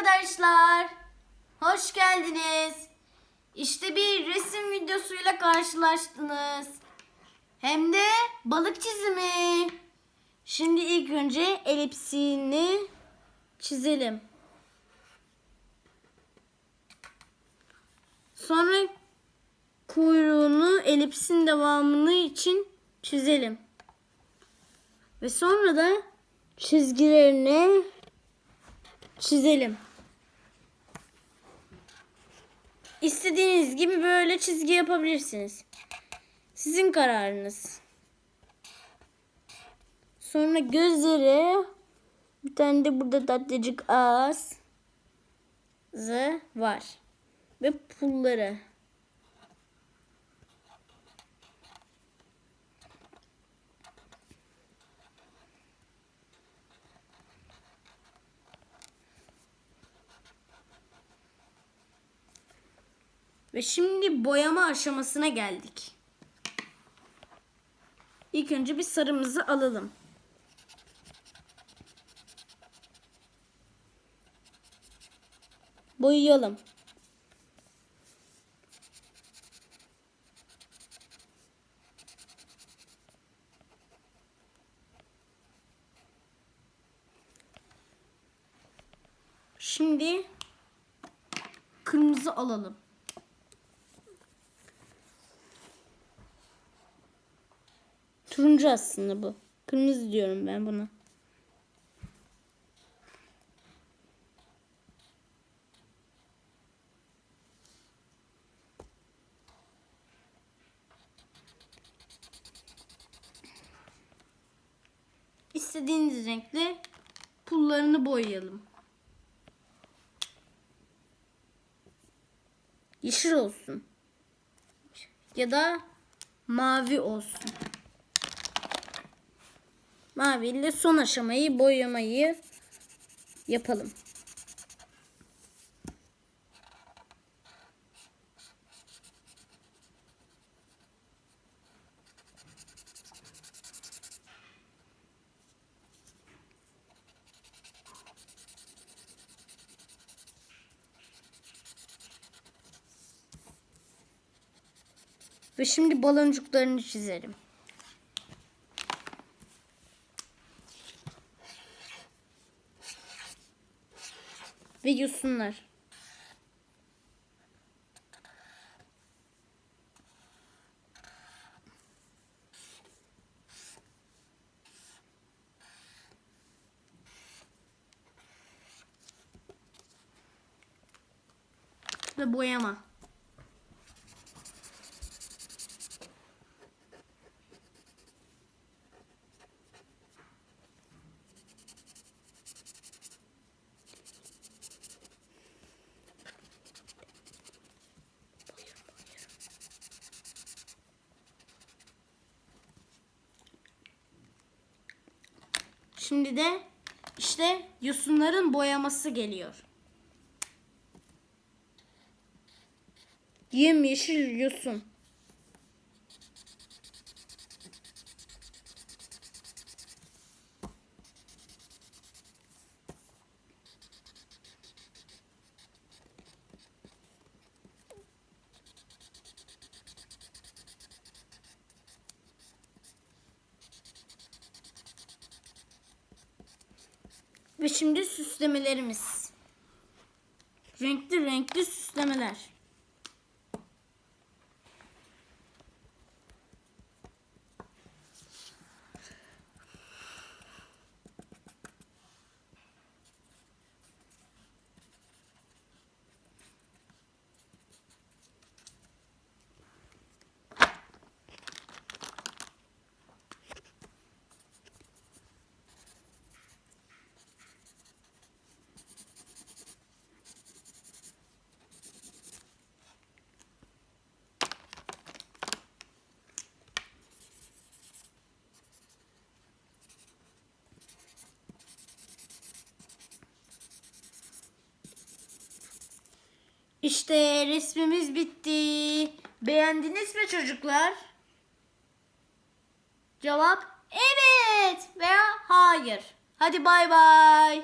arkadaşlar. Hoş geldiniz. İşte bir resim videosuyla karşılaştınız. Hem de balık çizimi. Şimdi ilk önce elipsini çizelim. Sonra kuyruğunu elipsin devamını için çizelim. Ve sonra da çizgilerini çizelim. İstediğiniz gibi böyle çizgi yapabilirsiniz. Sizin kararınız. Sonra gözleri bir tane de burada tatlıcık ağız var. Ve pulları. Ve şimdi boyama aşamasına geldik. İlk önce bir sarımızı alalım. Boyayalım. Şimdi kırmızı alalım. Turuncu aslında bu. Kırmızı diyorum ben buna. İstediğiniz renkle pullarını boyayalım. Yeşil olsun. Ya da mavi olsun. Mavi ile son aşamayı boyamayı yapalım. Ve şimdi baloncuklarını çizelim. Ve yosunlar. Ve boyama. Şimdi de işte yosunların boyaması geliyor. Yemyeşil yosun. Ve şimdi süslemelerimiz. Renkli renkli süslemeler. İşte resmimiz bitti. Beğendiniz mi çocuklar? Cevap evet veya hayır. Hadi bay bay.